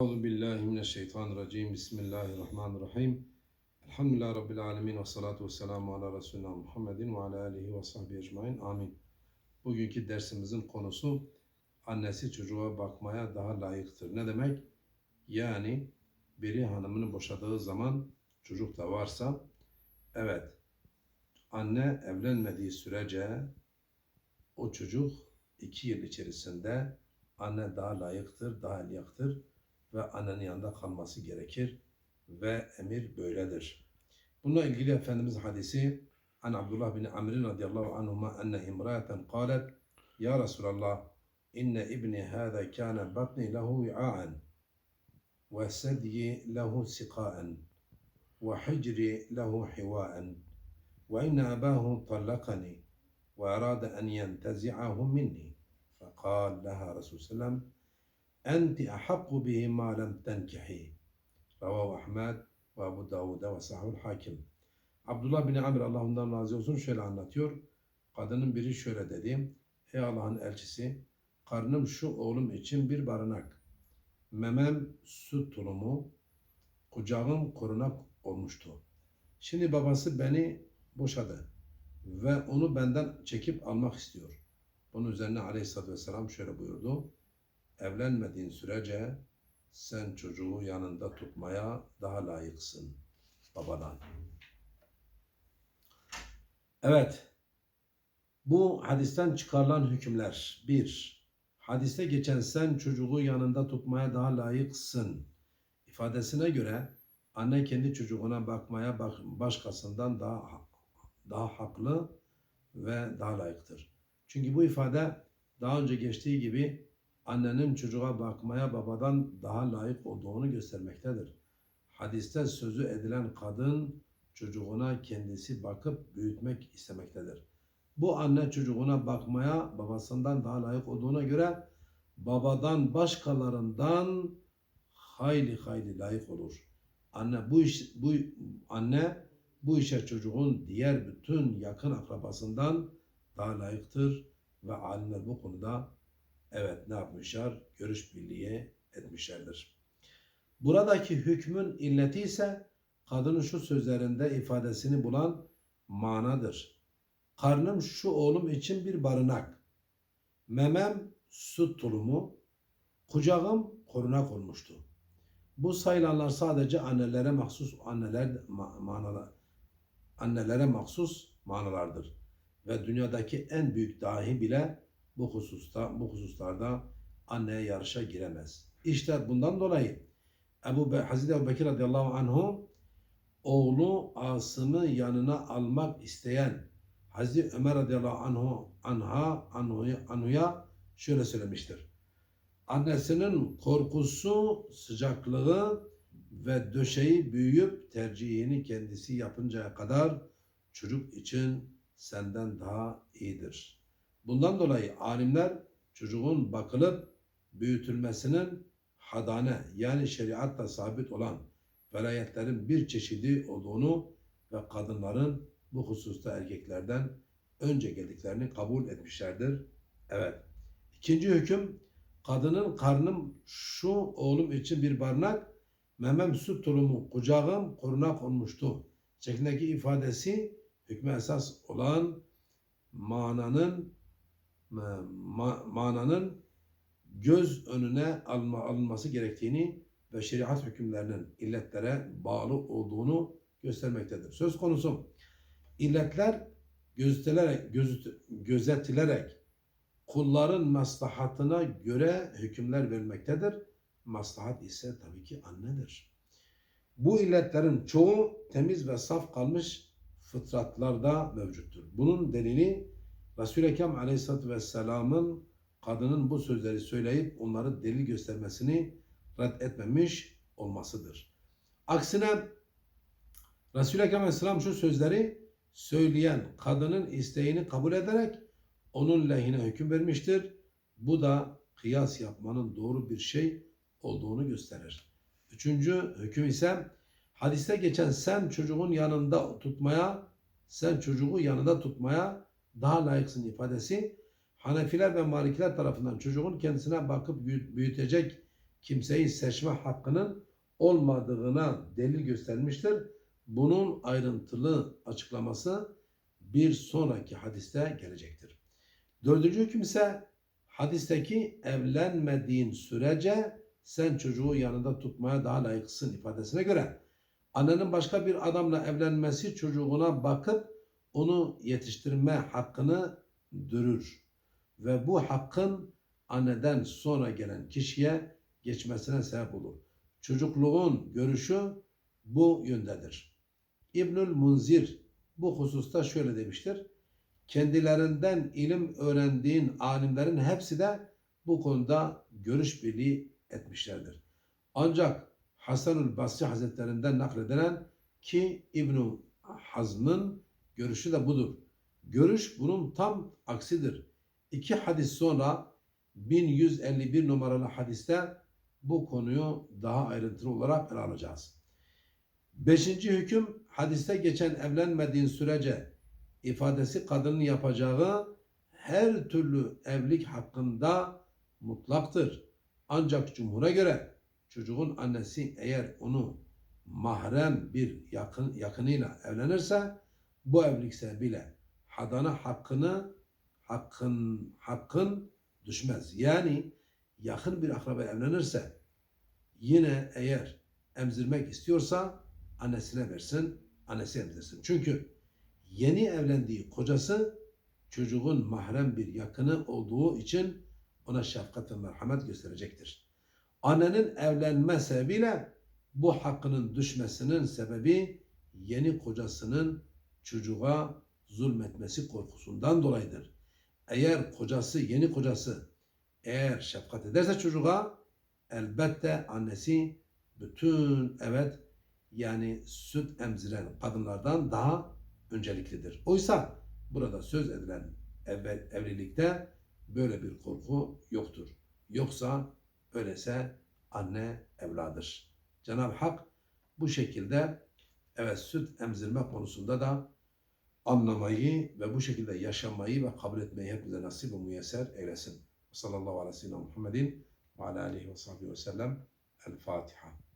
Euzu billahi mineşşeytanirracim. Bismillahirrahmanirrahim. Elhamdülillahi rabbil alamin ve salatu vesselamu ala resulina Muhammedin ve ala alihi ve sahbihi ecmaîn. Amin. Bugünkü dersimizin konusu annesi çocuğa bakmaya daha layıktır. Ne demek? Yani biri hanımını boşadığı zaman çocuk da varsa evet anne evlenmediği sürece o çocuk iki yıl içerisinde anne daha layıktır, daha liyaktır ve annenin yanında kalması gerekir ve emir böyledir. Bununla ilgili Efendimiz hadisi An Abdullah bin Amr radıyallahu anhuma enne imraeten qalet Ya Resulallah inne ibni hâzâ kâne batni lehu vi'âen ve sedyi lehu sikâen ve hicri lehu hivâen ve inne abâhu tallakani ve arâde en yentezi'ahu minni فقال لها رسول الله enti ahakku bihi ma lem tenkihi. Ravahu Ahmed ve Abu Davud'a ve Sahul Hakim. Abdullah bin Amir Allah ondan razı olsun şöyle anlatıyor. Kadının biri şöyle dedi. Ey Allah'ın elçisi karnım şu oğlum için bir barınak. Memem süt tulumu, kucağım korunak olmuştu. Şimdi babası beni boşadı ve onu benden çekip almak istiyor. Bunun üzerine Aleyhisselatü Vesselam şöyle buyurdu. Evlenmediğin sürece sen çocuğu yanında tutmaya daha layıksın babadan. Evet. Bu hadisten çıkarılan hükümler. Bir, hadiste geçen sen çocuğu yanında tutmaya daha layıksın ifadesine göre anne kendi çocuğuna bakmaya bak- başkasından daha daha haklı ve daha layıktır. Çünkü bu ifade daha önce geçtiği gibi annenin çocuğa bakmaya babadan daha layık olduğunu göstermektedir. Hadiste sözü edilen kadın çocuğuna kendisi bakıp büyütmek istemektedir. Bu anne çocuğuna bakmaya babasından daha layık olduğuna göre babadan başkalarından hayli hayli layık olur. Anne bu iş bu anne bu işe çocuğun diğer bütün yakın akrabasından daha layıktır ve alimler bu konuda evet ne yapmışlar? Görüş birliği etmişlerdir. Buradaki hükmün illeti ise kadının şu sözlerinde ifadesini bulan manadır. Karnım şu oğlum için bir barınak. Memem süt tulumu, kucağım korunak olmuştu. Bu sayılanlar sadece annelere mahsus anneler ma- manalar annelere mahsus manalardır ve dünyadaki en büyük dahi bile bu hususta bu hususlarda anneye yarışa giremez. İşte bundan dolayı Ebu Be Hazreti Ebu Bekir radıyallahu anhu oğlu Asım'ı yanına almak isteyen Hazreti Ömer radıyallahu anhu anha anhuya, anhuya şöyle söylemiştir. Annesinin korkusu, sıcaklığı ve döşeği büyüyüp tercihini kendisi yapıncaya kadar çocuk için senden daha iyidir. Bundan dolayı alimler çocuğun bakılıp büyütülmesinin hadane yani şeriatta sabit olan velayetlerin bir çeşidi olduğunu ve kadınların bu hususta erkeklerden önce geldiklerini kabul etmişlerdir. Evet. İkinci hüküm kadının karnım şu oğlum için bir barınak memem süt tulumu kucağım korunak olmuştu. Şeklindeki ifadesi hükme esas olan mananın ma, mananın göz önüne alma, alınması gerektiğini ve şeriat hükümlerinin illetlere bağlı olduğunu göstermektedir. Söz konusu illetler gözetilerek, gözet, gözetilerek kulların maslahatına göre hükümler verilmektedir. Maslahat ise tabii ki annedir. Bu illetlerin çoğu temiz ve saf kalmış fıtratlarda mevcuttur. Bunun delili Resul-i Ekrem Aleyhisselatü Vesselam'ın kadının bu sözleri söyleyip onları delil göstermesini reddetmemiş olmasıdır. Aksine Resul-i Ekrem Aleyhisselam şu sözleri söyleyen kadının isteğini kabul ederek onun lehine hüküm vermiştir. Bu da kıyas yapmanın doğru bir şey olduğunu gösterir. Üçüncü hüküm ise hadiste geçen sen çocuğun yanında tutmaya, sen çocuğu yanında tutmaya daha layıksın ifadesi Hanefiler ve Malikiler tarafından çocuğun kendisine bakıp büyütecek kimseyi seçme hakkının olmadığına delil göstermiştir. Bunun ayrıntılı açıklaması bir sonraki hadiste gelecektir. Dördüncü hüküm ise hadisteki evlenmediğin sürece sen çocuğu yanında tutmaya daha layıksın ifadesine göre annenin başka bir adamla evlenmesi çocuğuna bakıp onu yetiştirme hakkını dürür. Ve bu hakkın anneden sonra gelen kişiye geçmesine sebep olur. Çocukluğun görüşü bu yöndedir. İbnül Munzir bu hususta şöyle demiştir. Kendilerinden ilim öğrendiğin alimlerin hepsi de bu konuda görüş birliği etmişlerdir. Ancak Hasanül Basri Hazretlerinden nakledilen ki İbn Hazm'ın görüşü de budur. Görüş bunun tam aksidir. İki hadis sonra 1151 numaralı hadiste bu konuyu daha ayrıntılı olarak ele alacağız. Beşinci hüküm hadiste geçen evlenmediğin sürece ifadesi kadının yapacağı her türlü evlilik hakkında mutlaktır. Ancak cumhura göre çocuğun annesi eğer onu mahrem bir yakın yakınıyla evlenirse bu evlilik sebebiyle hadana hakkını hakkın hakkın düşmez. Yani yakın bir akraba evlenirse yine eğer emzirmek istiyorsa annesine versin, annesi emzirsin. Çünkü yeni evlendiği kocası çocuğun mahrem bir yakını olduğu için ona şefkat ve merhamet gösterecektir. Annenin evlenme sebebiyle bu hakkının düşmesinin sebebi yeni kocasının çocuğa zulmetmesi korkusundan dolayıdır. Eğer kocası, yeni kocası eğer şefkat ederse çocuğa elbette annesi bütün evet yani süt emziren kadınlardan daha önceliklidir. Oysa burada söz edilen evvel, evlilikte böyle bir korku yoktur. Yoksa öylese anne evladır. Cenab-ı Hak bu şekilde evet süt emzirme konusunda da anlamayı ve bu şekilde yaşamayı ve kabul etmeyi hepimize nasip ve müyesser eylesin. Sallallahu aleyhi ve sellem Muhammedin ve aleyhi ve sellem. El Fatiha.